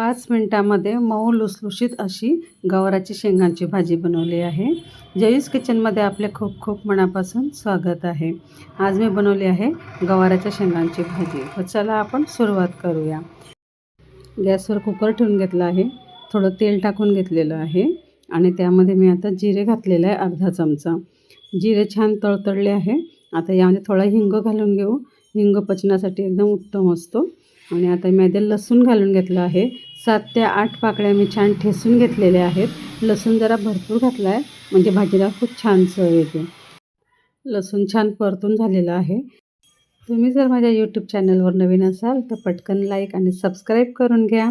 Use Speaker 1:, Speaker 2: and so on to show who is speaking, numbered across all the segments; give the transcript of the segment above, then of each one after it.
Speaker 1: पाच मिनटामध्ये मऊ लुसलुशीत अशी गवाराची शेंगांची भाजी बनवली आहे. जयूस किचनमध्ये आपले खूप खूप मनापासून स्वागत आहे. आज मी बनवली आहे गवाराच्या शेंगांची भाजी. तर चला आपण सुरुवात करूया. गॅसवर कुकर ठेवून घेतला आहे. थोडं तेल टाकून घेतलेलं आहे आणि त्यामध्ये मी आता जिरे घातलेलं आहे अर्धा चमचा. जिरे छान तळतळले आहे. आता यामध्ये थोडा हिंग घालून घेऊ. हिंग पचनासाठी एकदम उत्तम असतो. आणि आता मध्ये लसूण घालून घेतलं आहे. सात ते आठ पाकळ्या मी छान ठेसून घेतलेल्या आहेत. लसूण जरा भरपूर घातला आहे म्हणजे भाजीला खूप छान चव येते. लसूण छान परतून झालेलं आहे. तुम्ही जर माझ्या यूट्यूब चॅनलवर नवीन असाल तर पटकन लाईक आणि सबस्क्राईब करून घ्या.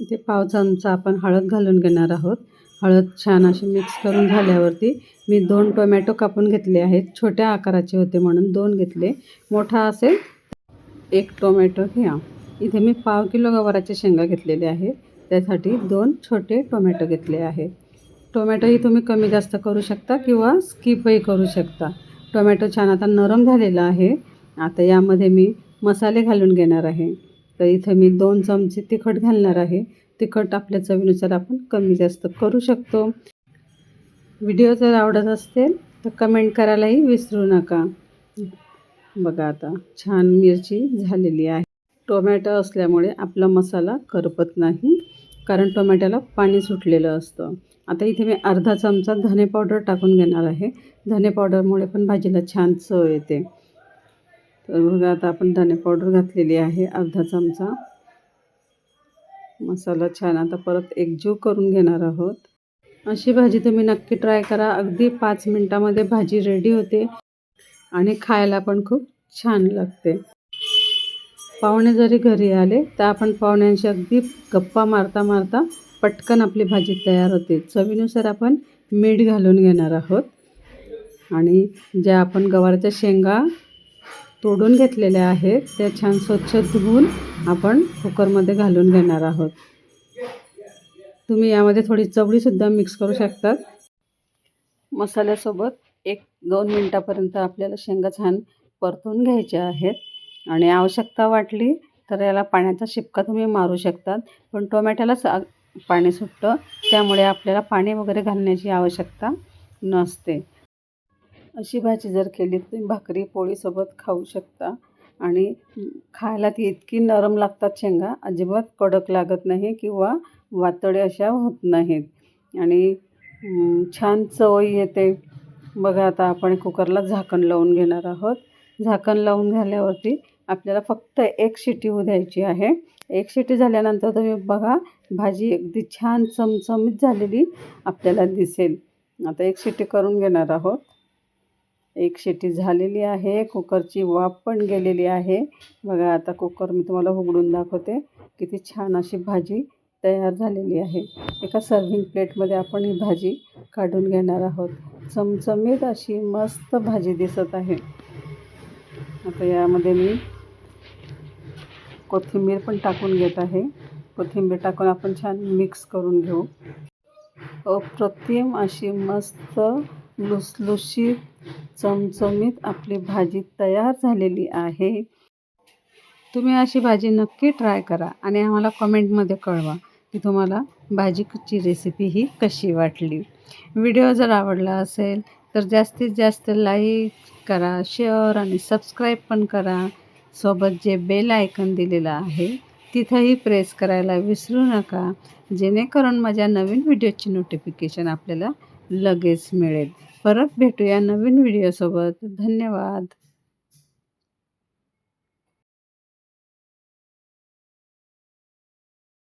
Speaker 1: इथे पाव चमचा आपण हळद घालून घेणार आहोत. हळद छान अशी मिक्स करून झाल्यावरती मी दोन टोमॅटो कापून घेतले आहेत. छोट्या आकाराचे होते म्हणून दोन घेतले. मोठा असेल एक टोमॅटो घ्या. इथे मी पाव किलो गवाराचे शेंगा घेतलेले आहेत. त्यासाठी दोन छोटे टोमॅटो घेतले आहेत. टोमॅटोही तुम्ही कमी जास्त करू शकता किंवा स्किपही करू शकता. टोमॅटो छान आता नरम झालेला आहे. आता यामध्ये मी मसाले घालून घेणार आहे. तर इथं मी दोन चमचे तिखट घालणार आहे. तिखट आपल्या चवीनुसार आपण कमी जास्त करू शकतो. व्हिडिओ जर आवडत असेल तर कमेंट करायलाही विसरू नका. बघा आता छान मिरची झालेली आहे. टोमॅटो असल्यामुळे आपला मसाला करपत नाही कारण टोमॅटोला पाणी सुटलेलं असतं. आता इथे मी अर्धा चमचा धने पावडर टाकून घेणार आहे. धने पावडरमुळे पण भाजीला छान चव येते. तर बघा आता आपण धने पावडर घातलेली आहे. अर्धा चमचा. मसाला छान. आता परत एकजीव करून घेणार आहोत. अशी भाजी तुम्ही नक्की ट्राय करा. अगदी पाच मिनटामध्ये भाजी रेडी होते आणि खायला पण खूप छान लागते. पाहुणे जरी घरी आले तर आपण पाहुण्यांशी अगदी गप्पा मारता मारता पटकन आपली भाजी तयार होते. चवीनुसार आपण मीठ घालून घेणार आहोत. आणि ज्या आपण गवारच्या शेंगा तोडून घेतलेल्या आहेत त्या छान स्वच्छ धुवून आपण कुकरमध्ये घालून घेणार आहोत. तुम्ही यामध्ये थोडी चवळीसुद्धा मिक्स करू शकतात. मसाल्यासोबत एक दोन मिनटापर्यंत आपल्याला शेंगा छान परतून घ्यायच्या आहेत. आणि आवश्यकता वाटली तर याला पाण्याचा शिपका तुम्ही मारू शकतात. पण टोमॅटोलाच पाणी सुटतं. त्यामुळे आपल्याला पाणी वगैरे घालण्याची आवश्यकता नसते. अशी भाजी जर केली तर तुम्ही भाकरी पोळीसोबत खाऊ शकता. आणि खायला ती इतकी नरम लागतात शेंगा अजिबात कडक लागत नाही किंवा वातडे अशा होत नाहीत. आणि छान चवही येते. बघा आता आपण कुकरला झाकण लावून घेणार आहोत. झाकण लावून झाल्यावरती आपल्याला फक्त एक शिटी होऊ द्यायची आहे. एक शिटी झाल्यानंतर तुम्ही बघा भाजी अगदी छान चमचमीत झालेली आपल्याला दिसेल. आता एक शिटी करून घेणार आहोत. एक शिटी झालेली आहे कुकरची वाफ पण गेलेली आहे. बघा आता कुकर मी तुम्हाला उघडून दाखवते. किती छान अशी भाजी तयार झालेली आहे. एका सर्विंग प्लेटमध्ये आपण ही भाजी काढून घेणार आहोत. चमचमीत अशी मस्त भाजी दिसत आहे. आता यामध्ये मी कोथिंबीर पण टाकून घेत आहे. कोथिंबीर टाकून आपण छान मिक्स करून घेऊ. अप्रतिम अशी मस्त लुसलुशीत चमचमीत आपली भाजी तयार झालेली आहे. तुम्ही अशी भाजी नक्की ट्राय करा आणि आम्हाला कमेंटमध्ये कळवा की तुम्हाला भाजीची रेसिपी ही कशी वाटली. व्हिडिओ जर आवडला असेल तर जास्तीत जास्त लाईक करा शेअर आणि सबस्क्राईब पण करा. सोबत जे बेल आयकन दिलेलं आहे तिथंही प्रेस करायला विसरू नका. जेणेकरून माझ्या नवीन व्हिडिओची नोटिफिकेशन आपल्याला लगेच मिळेल. परत भेटूया नवीन व्हिडिओसोबत धन्यवाद.